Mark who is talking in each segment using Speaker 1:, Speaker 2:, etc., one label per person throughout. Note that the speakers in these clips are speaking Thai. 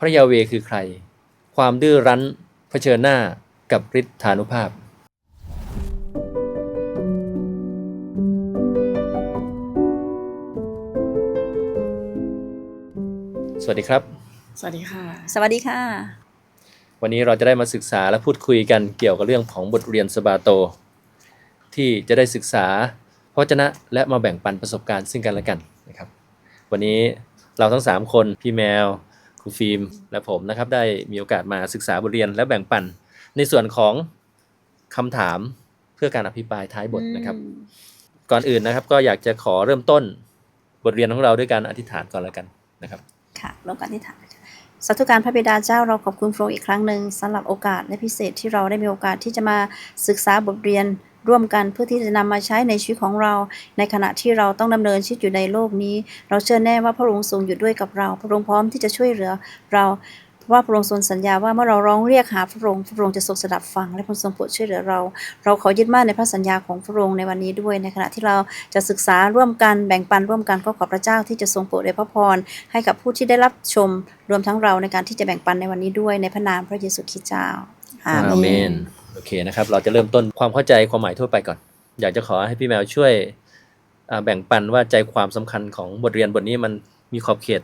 Speaker 1: พระยาเวคือใคร ความดื้อรั้นเผชิญหน้ากับฤทธานุภาพ สวัสดีครับ
Speaker 2: สวัสดีค่ะ
Speaker 3: สวัสดีค่ะ
Speaker 1: วันนี้เราจะได้มาศึกษาและพูดคุยกันเกี่ยวกับเรื่องของบทเรียนสบาโต ที่จะได้ศึกษาพระวจนะและมาแบ่งปันประสบการณ์ซึ่งกันและกันนะครับ วันนี้เราทั้ง 3 คนพี่แมว ครูฟิล์มและผมนะครับ ได้มีโอกาสมาศึกษาบทเรียนและแบ่งปัน ในส่วนของคำถามเพื่อการอภิปรายท้ายบทนะครับ ก่อนอื่นนะครับ ก็อยากจะขอเริ่มต้นบทเรียนของเราด้วยการอธิษฐานก่อนแล้วกันนะครับ
Speaker 3: ค่ะร่วมกันที่ฐานสาธุการพระบิดาเจ้าเราขอบคุณพระองค์อีกครั้งหนึ่งสำหรับโอกาสและพิเศษที่เราได้มีโอกาสที่จะมาศึกษาบทเรียน ร่วมกันเพื่อที่จะนำมาใช้ในชีวิตของเรา ในขณะที่เราต้องดำเนินชีวิตอยู่ในโลกนี้ เราเชื่อแน่ว่าพระองค์ทรงอยู่ด้วยกับเรา พระองค์พร้อมที่จะช่วยเหลือเราเพราะว่าพระองค์ทรงสัญญาว่าเมื่อเราร้องเรียกหาพระองค์พระองค์จะทรงสดับฟังและพระองค์ทรงโปรดช่วยเหลือเรา เราขอยึดมั่นในพระสัญญาของพระองค์ในวันนี้ด้วย ในขณะที่เราจะศึกษาร่วมกันแบ่งปันร่วมกันก็ขอพระเจ้าที่จะทรงโปรดในพระพรให้กับผู้ที่ได้รับชมรวมทั้งเราในการที่จะแบ่งปันในวันนี้ด้วยในพระนามพระเยซูคริสต์เจ้าอาเม
Speaker 1: น โอเคนะครับ เราจะเริ่มต้นความเข้าใจความหมายทั่วไปก่อน อยากจะขอให้พี่แมวช่วยอ่าแบ่งปันว่าใจความสำคัญของบทเรียนบทนี้มันมีขอบเขต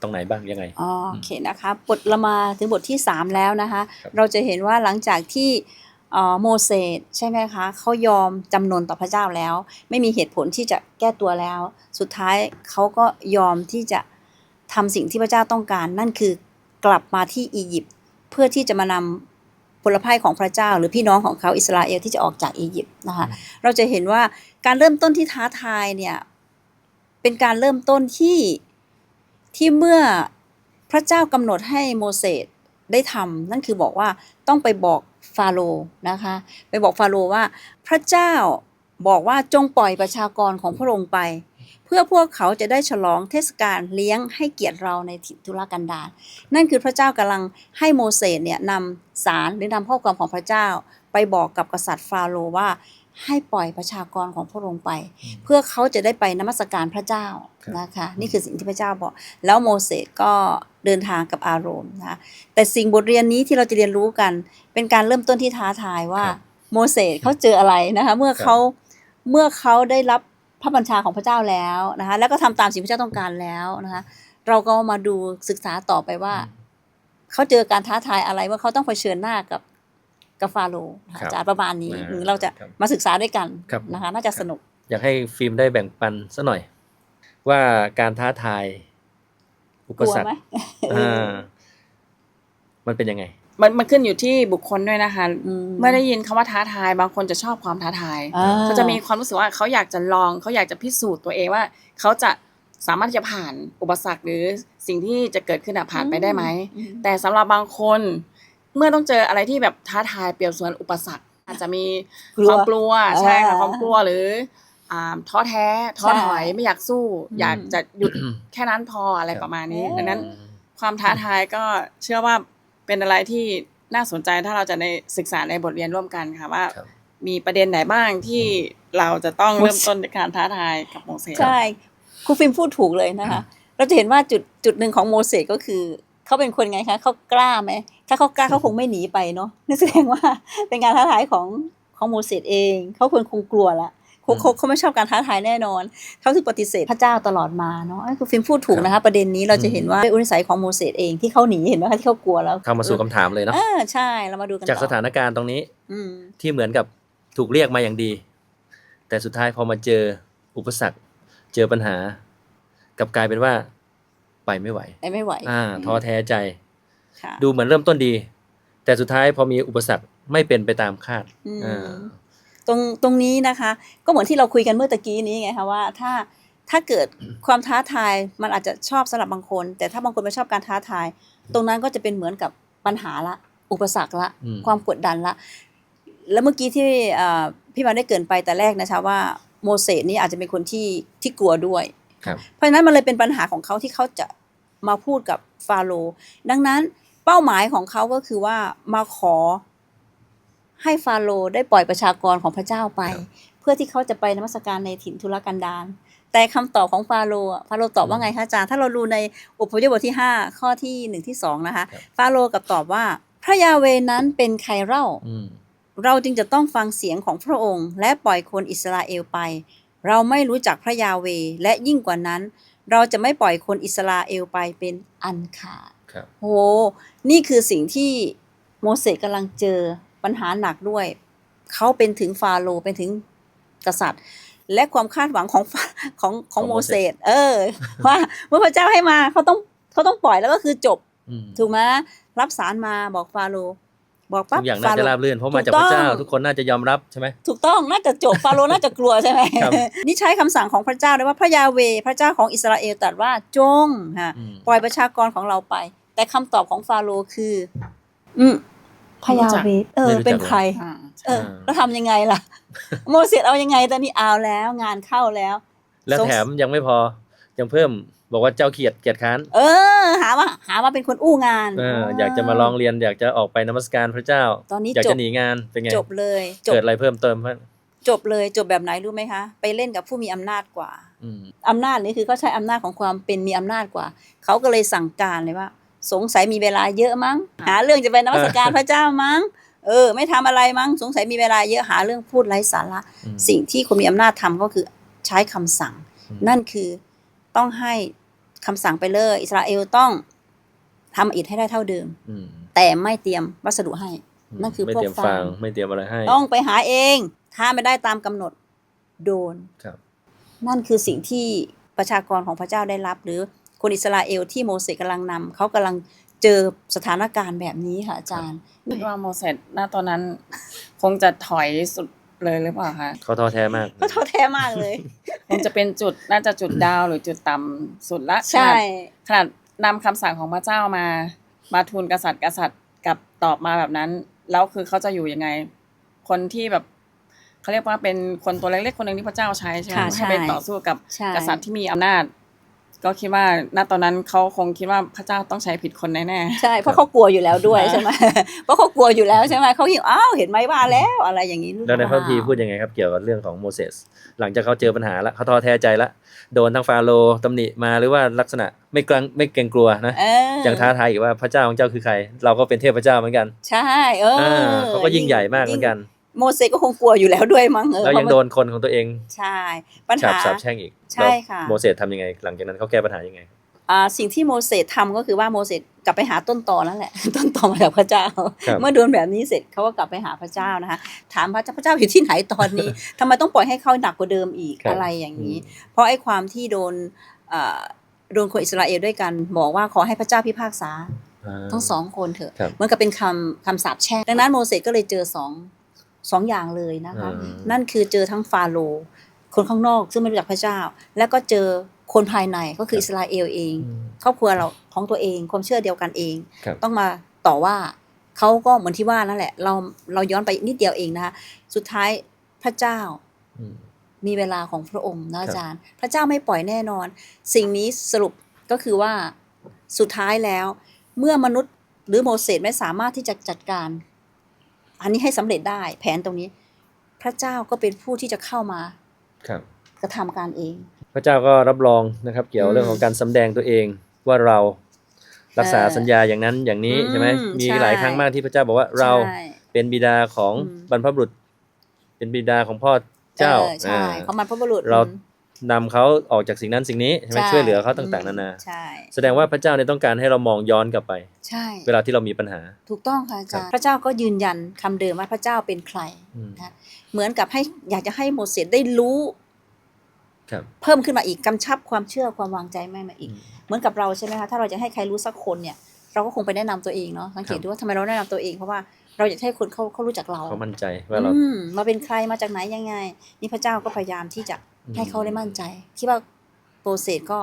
Speaker 1: ตรงไหนบ้างยังไง
Speaker 3: อ๋อโอเคนะคะบทเรามาถึงบทที่ 3 แล้วนะคะ
Speaker 1: ครับ
Speaker 3: เราจะเห็นว่าหลังจากที่เอ่อโมเสสใช่ไหมคะเขายอมจำนนต่อพระเจ้าแล้ว ไม่มีเหตุผลที่จะแก้ตัวแล้ว สุดท้ายเขาก็ยอมที่จะทำสิ่งที่พระเจ้าต้องการ นั่นคือกลับมาที่อียิปต์เพื่อที่จะมานำ ผลภัยของพระเจ้า หรือพี่น้องของเขาอิสราเอลที่จะออกจากอียิปต์นะคะเราจะเห็นว่าการเริ่มต้นที่ท้าทายเนี่ยเป็นการเริ่มต้นที่ที่เมื่อพระเจ้ากำหนดให้โมเสสได้ทำนั่นคือบอกว่าต้องไปบอกฟาโรห์นะคะไปบอกฟาโรห์ว่าพระเจ้าบอกว่าจงปล่อยประชากรของพระองค์ไป เพื่อพวกเขาจะได้ฉลองเทศกาลเลี้ยงให้เกียรติเราในถิ่นทุรกันดารนั่นคือพระเจ้ากำลังให้โมเสสเนี่ยนำสารหรือนำข้อความของพระเจ้า ไปบอกกับกษัตริย์ฟาโรห์ว่าให้ปล่อยประชากรของพระองค์ไป เพื่อเขาจะได้ไปนมัสการพระเจ้า
Speaker 1: ครับ
Speaker 3: นะคะนี่คือสิ่งที่พระเจ้าบอก แล้วโมเสสก็เดินทางกับอาโรนนะคะแต่สิ่งบทเรียนนี้ที่เราจะเรียนรู้กัน เป็นการเริ่มต้นที่ท้าทายว่า
Speaker 1: ครับ
Speaker 3: โมเสสเขาเจออะไรนะคะเมื่อ
Speaker 1: ครับ
Speaker 3: เขาเมื่อเขาได้รับ พระบัญชาของพระเจ้าแล้วนะคะแล้วก็ทำตามสิ่งที่พระเจ้าต้องการแล้วนะคะเราก็มาดูศึกษาต่อไปว่า เขาเจอการท้าทายอะไรว่าเขาต้องเผชิญหน้ากับกับฟาโรห์นะคะ
Speaker 1: ครับ
Speaker 3: จะประมาณนี้
Speaker 1: อ่า
Speaker 3: หรือเราจะ
Speaker 1: ครับ
Speaker 3: มาศึกษาด้วยกัน
Speaker 1: ครับ
Speaker 3: นะคะน่าจะสนุก
Speaker 1: อยากให้ฟิล์มได้แบ่งปันสักหน่อย ว่าการท้าทาย อุ
Speaker 3: ก
Speaker 1: ป
Speaker 3: ลัว
Speaker 1: สรร
Speaker 3: ไหม
Speaker 1: คอ่ามันเป็นยังไง
Speaker 2: มันมันขึ้นอยู่ที่บุคคลด้วยนะคะ
Speaker 3: อืม
Speaker 2: เมื่อได้ยินคำว่าท้าทาย บางคนจะชอบความท้าทาย
Speaker 3: อ่า
Speaker 2: เขาจะมีความรู้สึกว่าเขาอยากจะลองเขาอยากจะพิสูจน์ตัวเองว่าเขาจะสามารถที่จะผ่านอุปสรรคหรือสิ่งที่จะเกิดขึ้นอะผ่านไปได้ไหม
Speaker 3: อืม
Speaker 2: แต่สำหรับบางคน เมื่อต้องเจออะไรที่แบบท้าทายเปรียบเสมือนอุปสรรค อาจจะมี
Speaker 3: กลัว
Speaker 2: ความกลัวใช่ค่ะ
Speaker 3: อ่า
Speaker 2: ความกลัวหรืออ่าท้อแท้ท้อถอย
Speaker 3: ใช่
Speaker 2: ไม่อยากสู้
Speaker 3: อืม
Speaker 2: อยากจะหยุด
Speaker 1: อืม
Speaker 2: แค่นั้นพออะไร
Speaker 1: ครับ
Speaker 2: ประมาณนี้
Speaker 3: เออ
Speaker 2: ดังนั้นความท้าทายก็เชื่อว่า เป็นอะไรที่น่าสนใจถ้าเราจะในศึกษาในบทเรียนร่วมกันค่ะว่า
Speaker 1: ครับ
Speaker 2: มีประเด็นไหนบ้างที่เราจะต้องเริ่มต้นในการท้าทายกับโมเสส
Speaker 3: ใช่ครูฟิล์มพูดถูกเลยนะคะเราจะเห็นว่าจุดจุดหนึ่งของโมเสสก็คือเขาเป็นคนไงคะเขากล้าไหมถ้าเขากล้าเขาคงไม่หนีไปเนาะนั่นแสดงว่าเป็นการท้าทายของของโมเสสเองเขาควรคงกลัวละ เขา
Speaker 1: อืม
Speaker 3: เขาเขาไม่ชอบการท้าทายแน่นอน เขาคือปฏิเสธพระเจ้าตลอดมาเนาะเอ้ยครูฟิล์มพูดถูกนะคะ ประเด็นนี้เราจะเห็นว่าเป็นอุนิสัยของโมเสสเองที่เขาหนีเห็นไหมคะที่เขากลัวแล้ว
Speaker 1: เข้ามาสู่คำถามเลยเนาะ
Speaker 3: อ่าใช่เรามาดูกัน
Speaker 1: จาก
Speaker 3: ต่อ
Speaker 1: สถานการณ์ตรงนี้
Speaker 3: อืม
Speaker 1: ที่เหมือนกับถูกเรียกมาอย่างดี แต่สุดท้ายพอมาเจออุปสรรค เจอปัญหากลับกลายเป็นว่า ไปไม่ไหว
Speaker 3: ไอ้ไม่ไหว
Speaker 1: อ่าท้อแท้ใจ
Speaker 3: ค่ะ
Speaker 1: ดูเหมือนเริ่มต้นดี แต่สุดท้ายพอมีอุปสรรคไม่เป็นไปตามคาด
Speaker 3: อืม
Speaker 1: อ่า
Speaker 3: ตรงตรงนี้นะคะ ก็เหมือนที่เราคุยกันเมื่อตะกี้นี้ไงคะว่าถ้าถ้าเกิดความท้าทายมันอาจจะชอบสำหรับบางคน แต่ถ้าบางคนไม่ชอบการท้าทาย ตรงนั้นก็จะเป็นเหมือนกับปัญหาละ อุปสรรคละ
Speaker 1: อืม
Speaker 3: ความกดดันละ แล้วเมื่อกี้ที่เอ่อพี่มาได้เกรินไปแต่แรกนะคะว่าโมเสสนี่อาจจะเป็นคนที่ที่กลัวด้วย
Speaker 1: ครับ
Speaker 3: เพราะฉะนั้นมันเลยเป็นปัญหาของเขาที่เขาจะมาพูดกับฟาโรห์ดังนั้นเป้าหมายของเขาก็คือว่ามาขอ ให้ฟาโรห์ได้ปล่อยประชากรของพระเจ้าไป
Speaker 1: ครับ
Speaker 3: เพื่อที่เขาจะไปนมัสการในถิ่นทุรกันดารแต่คำตอบของฟาโรห์อะฟาโรห์ตอบว่าไงคะอาจารย์ถ้าเราดูในอุปยคบทที่ 5 ข้อที่1ที่2นะคะ
Speaker 1: ครับ
Speaker 3: ฟาโรห์กลับตอบว่า พระยาเวนั้นเป็นใครเล่า
Speaker 1: อืม
Speaker 3: เราจึงจะต้องฟังเสียงของพระองค์ และปล่อยคนอิสราเอลไป เราไม่รู้จักพระยาเวและยิ่งกว่านั้น เราจะไม่ปล่อยคนอิสราเอลไปเป็นอันขาด
Speaker 1: ครับ
Speaker 3: โหนี่คือสิ่งที่โมเสสกำลังเจอ ปัญหาหนักด้วย เขาเป็นถึงฟาโรห์เป็นถึงกษัตริย์ และความคาดหวังของฟาของของ
Speaker 1: ของ
Speaker 3: โม
Speaker 1: โม
Speaker 3: เส
Speaker 1: เส
Speaker 3: ส
Speaker 1: ส
Speaker 3: เออ ว่าเมื่อพระเจ้าให้มาเขาต้องเขาต้องปล่อยแล้วก็คือจบ
Speaker 1: อืม
Speaker 3: ถูกไหมรับสารมาบอกฟาโรห์บอกปั๊บ
Speaker 1: ทุกอย่าง
Speaker 3: ฟ
Speaker 1: น่าจะ
Speaker 3: โห์
Speaker 1: ราบรื่นเพราะมาจาก
Speaker 3: ถู
Speaker 1: พ
Speaker 3: ก
Speaker 1: ระ
Speaker 3: ต้อง
Speaker 1: เจ้า ทุกคนน่าจะยอมรับใช่ไหม
Speaker 3: ถูกต้องน่าจะจบฟาโรห์น่าจะกลัวใช่ไหม
Speaker 1: ครับ
Speaker 3: นี่ใช้คำสั่งของพระเจ้าเลยว่าพระยาเวห์พระเจ้าของอิสราเอลตรัสว่าจงฮะ
Speaker 1: อืม
Speaker 3: ปล่อยประชากรของเราไป แต่คำตอบของฟาโรห์คือ อืม พระยาเวห์เออ
Speaker 1: ไม่รู้จัก
Speaker 3: เป็นใคร
Speaker 2: อ่า
Speaker 3: เออแล้วทำยังไงล่ะ โมเสสเอายังไงตอนนี้เอาแล้วงานเข้าแล้ว
Speaker 1: แล้ว
Speaker 3: สง
Speaker 1: แถมยังไม่พอ ยังเพิ่มบอกว่าเจ้าเขียดเกียดค้าน
Speaker 3: เออ หาว่า หาว่าเป็นคนอู้งาน
Speaker 1: เอออยากจะมาลองเรียนอยากจะออกไปนมัสการพระเจ้า
Speaker 3: ตอนนี้
Speaker 1: อยาก
Speaker 3: จ
Speaker 1: จะ
Speaker 3: บ
Speaker 1: หนีงานเป็นไง
Speaker 3: จบเลยจบ
Speaker 1: เกิดอะไรเพิ่มเติมบ้าง
Speaker 3: จบเลยจบแบบไหนรู้ไหมคะ ไปเล่นกับผู้มีอำนาจกว่า
Speaker 1: อืม
Speaker 3: อำนาจนี่คือเขาใช้อำนาจของความเป็นมีอำนาจกว่า เขาก็เลยสั่งการเลยว่า สงสัยมีเวลาเยอะมั้ง หาเรื่องจะไปนมัสการพระเจ้ามั้ง เออ ไม่ทำอะไรมั้ง สงสัยมีเวลาเยอะหาเรื่องพูดไร้สาระ
Speaker 1: อืม
Speaker 3: สิ่งที่คนมีอำนาจทำก็คือใช้คำสั่ง
Speaker 1: อืม
Speaker 3: นั่นคือต้องให้คำสั่งไปเลย อิสราเอลต้องทำอิฐให้ได้เท่าเดิม
Speaker 1: อืม
Speaker 3: แต่ไม่เตรียมวัสดุให้ นั่นคือ
Speaker 1: ไม่
Speaker 3: พวก
Speaker 1: เตรียม
Speaker 3: ฟา
Speaker 1: ฟางงไม่เตรียมอะไรให้
Speaker 3: ต้องไปหาเอง ถ้าไม่ได้ตามกำหนดโดน
Speaker 1: ครับ
Speaker 3: นั่นคือสิ่งที่ประชากรของพระเจ้าได้รับหรือ คนอิสราเอลที่โมเสสกำลังนำเขากำลังเจอสถานการณ์แบบนี้ค่ะอาจารย์
Speaker 2: คิดว่าโมเสสณตอนนั้น คงจะถอยสุดเลยหรือเปล่าคะ
Speaker 1: เขาท้อแท้มาก
Speaker 3: ก็ท้อแท้มากเลย
Speaker 2: คงจะเป็นจุดน่าจะจุดดาวหรือจุดต่ำสุดละ
Speaker 3: ใช่
Speaker 2: ขนาดนำคำสั่งของพระเจ้ามา มาทูลกษัตริย์กษัตริย์กลับตอบมาแบบนั้น แล้วคือเขาจะอยู่ยังไง คนที่แบบเขาเรียกว่าเป็นคนตัวเล็กๆคนหนึ่งที่พระเจ้าใช้ใช่ไหม
Speaker 3: ค่ะ
Speaker 2: ให้ไป
Speaker 3: ใช่
Speaker 2: ต่อสู้กับ
Speaker 3: ใช่
Speaker 2: กษัตริย์ที่มีอำนาจ ก็คิดว่าณตอนนั้นเขาคงคิดว่าพระเจ้าต้องใช้ผิดคนแน่ๆ
Speaker 3: ใช่เพราะเขากลัวอยู่แล้วด้วยใช่ไหมเพราะเขากลัวอยู่แล้วใช่ไหมเขาคิดอ้าวเห็นไหมว่าแล้วอะไรอย่างนี้หรือ
Speaker 1: แล้วในพระคัมภีร์
Speaker 3: เป
Speaker 1: พู
Speaker 3: ล่า
Speaker 1: ดยังไงครับเกี่ยวกับเรื่องของโมเสสหลังจากเขาเจอปัญหาแล้วเขาท้อแท้ใจแล้วโดนทั้งฟาโรห์ตำหนิมาหรือว่าลักษณะไม่กลังไม่เกรงกลัวนะ
Speaker 3: เออ
Speaker 1: ยังท้าทายอีกว่าพระเจ้าของเจ้าคือใคร เราก็เป็นเทพเจ้าเหมือนกัน
Speaker 3: ใช่เออ
Speaker 1: อ่าเขาก็ยิ่งใหญ่มากเหมือนกัน
Speaker 3: โมเสสก็คงกลัวอยู่แล้วด้วยมั้งเออ
Speaker 1: แล้วยัง
Speaker 3: เพ
Speaker 1: โด
Speaker 3: ราะ
Speaker 1: นคนของตัวเอง
Speaker 3: ใช่ปัญ
Speaker 1: ฉา
Speaker 3: หา
Speaker 1: บสาปแช่งอีก
Speaker 3: ใช่ค่ะ
Speaker 1: แล้วโมเสสทำยังไง หลังจากนั้นเขาแก้ปัญหายังไง
Speaker 3: อ่าสิ่งที่โมเสสทำก็คือว่าโมเสสกลับไปหาต้นตอนั่นแหละ ต้นตอมาจากพระเจ้า
Speaker 1: ครับ
Speaker 3: เมื่อโดนแบบนี้เสร็จเขาก็กลับไปหาพระเจ้านะคะ ถามพระเจ้าพระเจ้าอยู่ที่ไหนตอนนี้ทำไมต้องปล่อยให้เขาหนักกว่าเดิมอีก
Speaker 1: ครับ
Speaker 3: อะไรอย่างนี้ เพราะไอ้ความที่โดนอ่าโดนคนอิสราเอลด้วยกันบอกว่าขอให้พระเจ้าพิพากษา
Speaker 1: อ่า
Speaker 3: ทั้งสองคนเถอะ
Speaker 1: ครับ
Speaker 3: เหมือนกับเป็นคำคำสาปแช่งดังนั้นโมเสสก็เลยเจอสอง สองอย่างเลยนะคะ
Speaker 1: อืม
Speaker 3: นั่นคือเจอทั้งฟาโรห์คนข้างนอกซึ่งไม่รู้จักพระเจ้า แล้วก็เจอคนภายในก็คืออิสราเอลเอง
Speaker 1: อืม
Speaker 3: ครอบครัวเราของตัวเองความเชื่อเดียวกันเอง
Speaker 1: ครับ
Speaker 3: ต้องมาต่อว่าเขาก็เหมือนที่ว่านั่นแหละ เราเราย้อนไปนิดเดียวเองนะคะสุดท้ายพระเจ้า
Speaker 1: อืม
Speaker 3: มีเวลาของพระองค์นะอาจารย์ พระเจ้าไม่ปล่อยแน่นอน สิ่งนี้สรุปก็คือว่าสุดท้ายแล้ว เมื่อมนุษย์หรือโมเสสไม่สามารถที่จะจัดการ อันนี้ให้สำเร็จได้แผนตรงนี้ พระเจ้าก็เป็นผู้ที่จะเข้ามา
Speaker 1: ครับ
Speaker 3: กระทำการเอง
Speaker 1: พระเจ้าก็รับรองนะครับ เกี่ยว
Speaker 3: อืม
Speaker 1: เรื่องของการสำแดงตัวเองว่าเรารักษา
Speaker 3: เออ
Speaker 1: สัญญาอย่างนั้นอย่างนี้
Speaker 3: อืม
Speaker 1: ใช่ไหมมี
Speaker 3: ใช่
Speaker 1: หลายครั้งมากที่พระเจ้าบอกว่าเรา
Speaker 3: ใช่
Speaker 1: เป็นบิดาของ
Speaker 3: อืม
Speaker 1: บรรพบุรุษ เป็นบิดาของพ่อเจ้า
Speaker 3: ออใช่
Speaker 1: อ่า
Speaker 3: เขามันพระบุรุษ
Speaker 1: เรา
Speaker 3: อืม
Speaker 1: นำเขาออกจากสิ่งนั้นสิ่งนี้ใช่ไหม
Speaker 3: ใช่
Speaker 1: ช่วยเหลือเขาต่างๆ
Speaker 3: อืม
Speaker 1: นานา
Speaker 3: ใช่
Speaker 1: แสดงว่าพระเจ้าเนี่ยต้องการให้เรามองย้อนกลับไป
Speaker 3: ใช่
Speaker 1: เวลาที่เรามีปัญหา
Speaker 3: ถูกต้องค่ะอาจาร
Speaker 1: ครับ
Speaker 3: ย์พระเจ้าก็ยืนยันคำเดิมว่าพระเจ้าเป็นใคร
Speaker 1: อืม
Speaker 3: นะเหมือนกับให้อยากจะให้โมเสสได้รู้
Speaker 1: ครับ
Speaker 3: เพิ่มขึ้นมาอีกกำชับความเชื่อความวางใจแม่มาอีก
Speaker 1: อืม
Speaker 3: เหมือนกับเราใช่ไหมคะถ้าเราจะให้ใครรู้สักคนเนี่ยเราก็คงไปแนะนำตัวเองเนาะสังเกตดูว่าทำไมเราแนะนำตัวเองเพราะว่าเราอยากให้คนเขาเขารู้จักเรา
Speaker 1: เขามั่นใจว่าเรา
Speaker 3: อืมมาเป็นใครมาจากไหนยังไง นี่พระเจ้าก็พยายามที่จะ
Speaker 1: อืม
Speaker 3: ให้เขาได้มั่นใจ คิดว่าโปรเซสก็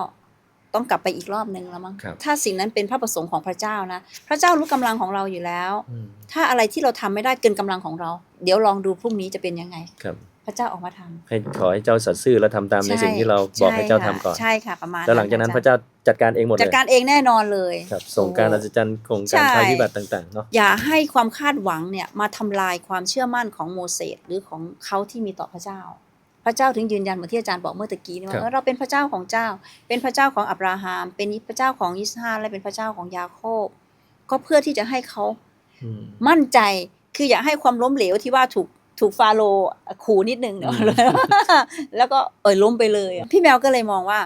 Speaker 3: ต้องกลับไปอีกรอบหนึ่งแล้วมั้ง
Speaker 1: ครับ
Speaker 3: ถ้าสิ่งนั้นเป็นพระประสงค์ของพระเจ้านะ พระเจ้ารู้กำลังของเราอยู่แล้ว
Speaker 1: อืม
Speaker 3: ถ้าอะไรที่เราทำไม่ได้เกินกำลังของเรา เดี๋ยวลองดูพรุ่งนี้จะเป็นยังไง
Speaker 1: ครับ
Speaker 3: พระเจ้าออกมาทำ
Speaker 1: ให้ขอให้เจ้าสัตย์ซื่อและทำตามใน
Speaker 3: ช่
Speaker 1: สิ่งที่เราบอกให้เจ้าทำก่อน
Speaker 3: ใช่ค่ะประมาณ
Speaker 1: แล้วหลังจากนั้นพระเจ้าจัดการเองหมด
Speaker 3: จัด
Speaker 1: เลย
Speaker 3: การเองแน่นอนเลย
Speaker 1: ครับส่งการอัศจรรย์ของการ
Speaker 3: ใช่
Speaker 1: ภัยพิบัติต่างๆเนาะ
Speaker 3: อย่าให้ความคาดหวังเนี่ยมาทำลายความเชื่อมั่นของโมเสสหรือของเขาที่มีต่อพระเจ้า พระเจ้าถึงยืนยันเหมือนที่อาจารย์บอกเมื่อตะกี้นี่
Speaker 1: ครับ
Speaker 3: ว่าเราเป็นพระเจ้าของเจ้า เป็นพระเจ้าของอับราฮัมเป็นพระเจ้าของยิสฮากและเป็นพระเจ้าของยาโคบ ก็เพื่อที่จะให้เขา
Speaker 1: อืม
Speaker 3: มั่นใจคืออย่าให้ความล้มเหลวที่ว่าถูกถูกฟาโรห์ขู่นิดนึงเนาะแล้วก็เอ่ยล้มไปเลยอะพี่แมวก็เลยมองว่า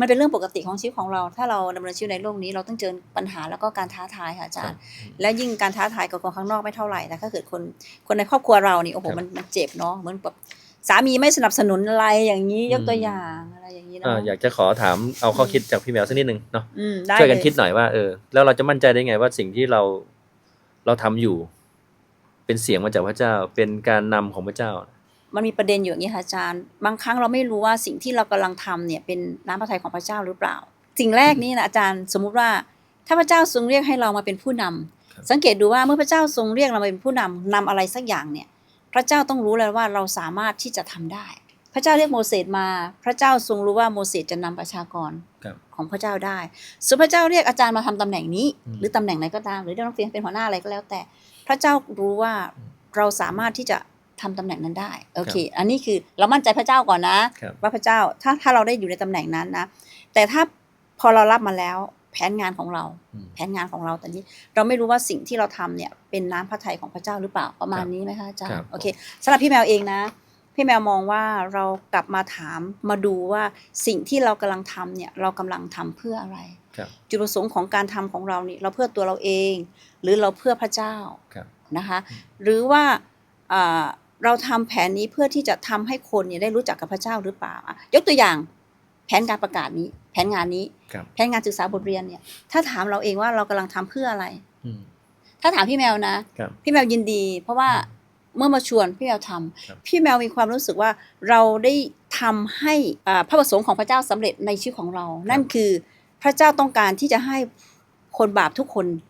Speaker 3: มันเป็นเรื่องปกติของชีวิตของเรา ถ้าเราดำเนินชีวิตในโลกนี้เราต้องเจอปัญหาแล้วก็การท้าทายค่ะอาจารย์ และยิ่งการท้าทายกับคนข้างนอกไม่เท่าไหร่แต่ถ้าเกิดคนคนในครอบครัวเรานี่โอ้โห
Speaker 1: ครับ
Speaker 3: มันมันเจ็บเนาะเหมือนแบบ สามีไม่สนับสนุนอะไรอย่างนี้
Speaker 1: อืม
Speaker 3: ยกตัวอย่างอะไรอย่างนี้เนาะ
Speaker 1: อ่าอยากจะขอถามเอาข้อคิดจากพี่แมวสักนิดหนึ่งเนาะ
Speaker 3: อืมได้
Speaker 1: ช่วยกัน
Speaker 3: เล
Speaker 1: คิดหน่อยว่าเออแล้วเราจะมั่นใจได้ไงว่าสิ่งที่เราเราทำอยู่ เป็นเสียงมาจากพระเจ้า เป็นการนำของพระเจ้า
Speaker 3: มันมีประเด็นอยู่อย่างนี้ค่ะอาจารย์ บางครั้งเราไม่รู้ว่าสิ่งที่เรากำลังทำเนี่ย เป็นน้ำพระทัยของพระเจ้าหรือเปล่า สิ่งแรกนี่นะอาจารย์สมมุติว่าถ้าพระเจ้าทรงเรียกให้เรามาเป็นผู้นำ
Speaker 1: ครับ
Speaker 3: สังเกตดูว่าเมื่อพระเจ้าทรงเรียกเรามาเป็นผู้นำนำอะไรสักอย่างเนี่ย พระเจ้าต้องรู้แล้วว่าเราสามารถที่จะทำได้ พระเจ้าเรียกโมเสสมา พระเจ้าทรงรู้ว่าโมเสสจะนำประชากร
Speaker 1: ครับ
Speaker 3: ของพระเจ้าได้ส่วนพระเจ้าเรียกอาจารย์มาทำตำแหน่งนี้
Speaker 1: อืม
Speaker 3: หรือตำแหน่งไหนก็ตาม หรือได้ต้องเรียนเป็นหัวหน้าอะไรก็แล้วแต่ พระเจ้ารู้ว่าเราสามารถที่จะทำตำแหน่งนั้นได้โอเค อันนี้คือเรามั่นใจพระเจ้าก่อนนะ
Speaker 1: ครับ
Speaker 3: ว่าพระเจ้าถ้าถ้าเราได้อยู่ในตำแหน่งนั้นนะ แต่ถ้าพอเรารับมาแล้ว แผนงานของเรา
Speaker 1: อืม
Speaker 3: แผนงานของเราตอนนี้ เราไม่รู้ว่าสิ่งที่เราทำเนี่ย เป็นน้ำพระทัยของพระเจ้าหรือเปล่าประมาณนี้ไหมคะอาจาร
Speaker 1: ครั
Speaker 3: ย์
Speaker 1: บ
Speaker 3: โอเคสำหรับพี่แมวเองนะ พี่แมวมองว่าเรากลับมาถามมาดูว่าสิ่งที่เรากำลังทำเนี่ย เรากำลังทำเพื่ออะไร
Speaker 1: ครับ
Speaker 3: จุดประสงค์ของการทำของเรานี่เราเพื่อตัวเราเอง หรือเราเพื่อพระเจ้า
Speaker 1: ครับ
Speaker 3: นะคะ หรือว่าอ่าเราทำแผนนี้เพื่อที่จะทำให้คนเนี่ยได้รู้จักกับพระเจ้าหรือเปล่าอะยกตัวอย่าง แผนการประกาศนี้ แผนงานนี้
Speaker 1: ครับ
Speaker 3: แผนงานศึกษาบทเรียนเนี่ย ถ้าถามเราเองว่าเรากำลังทำเพื่ออะไร
Speaker 1: อืม
Speaker 3: ถ้าถามพี่แมวนะ
Speaker 1: ครับ
Speaker 3: พี่แมวยินดี เพราะว่าเมื่อมาชวนพี่แมวทำ
Speaker 1: ครับ
Speaker 3: พี่แมวมีความรู้สึกว่าเราได้ทำให้อ่าพระประสงค์ของพระเจ้าสำเร็จในชีวิตของเรา นั่นคือพระเจ้าต้องการที่จะให้คนบาปทุกคน
Speaker 1: อืม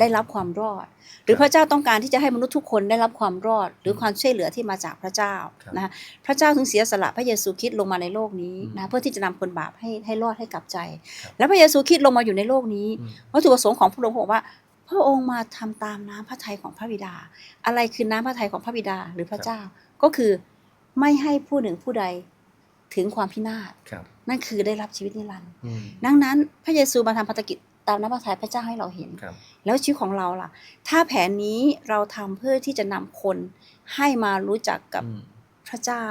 Speaker 3: ได้รับความรอด หรือ
Speaker 1: ครับ
Speaker 3: พระเจ้าต้องการที่จะให้มนุษย์ทุกคนได้รับความรอด หรือความช่วยเหลือที่มาจากพระเจ้า
Speaker 1: ครับ
Speaker 3: นะพระเจ้าถึงเสียสละพระเยซูคริสต์ลงมาในโลกนี้
Speaker 1: อืม
Speaker 3: นะเพื่อที่จะนำคนบาปให้ให้รอดให้กลับใจ
Speaker 1: ครับ
Speaker 3: แล้วพระเยซูคริสต์ลงมาอยู่ในโลกนี้
Speaker 1: อืม
Speaker 3: วัตถุประสงค์ของพระองค์บอกว่าพระองค์มาทำตามน้ำพระทัยของพระบิดา อะไรคือน้ำพระทัยของพระบิดาหรือพระเจ้าก็คือไม่ให้ผู้หนึ่งผู้ใดถึงความพินาศ
Speaker 1: ครับ
Speaker 3: นั่นคือได้รับชีวิตนิรันดร์
Speaker 1: อืม
Speaker 3: ดังนั้นพระเยซูมาทำพันธกิจ ตามน้ำพระทัยพระเจ้าให้เราเห็น
Speaker 1: ครับ
Speaker 3: แล้วชีวิตของเราล่ะ ถ้าแผนนี้เราทำเพื่อที่จะนำคนให้มารู้จักกับ
Speaker 1: อืม
Speaker 3: พระเจ้า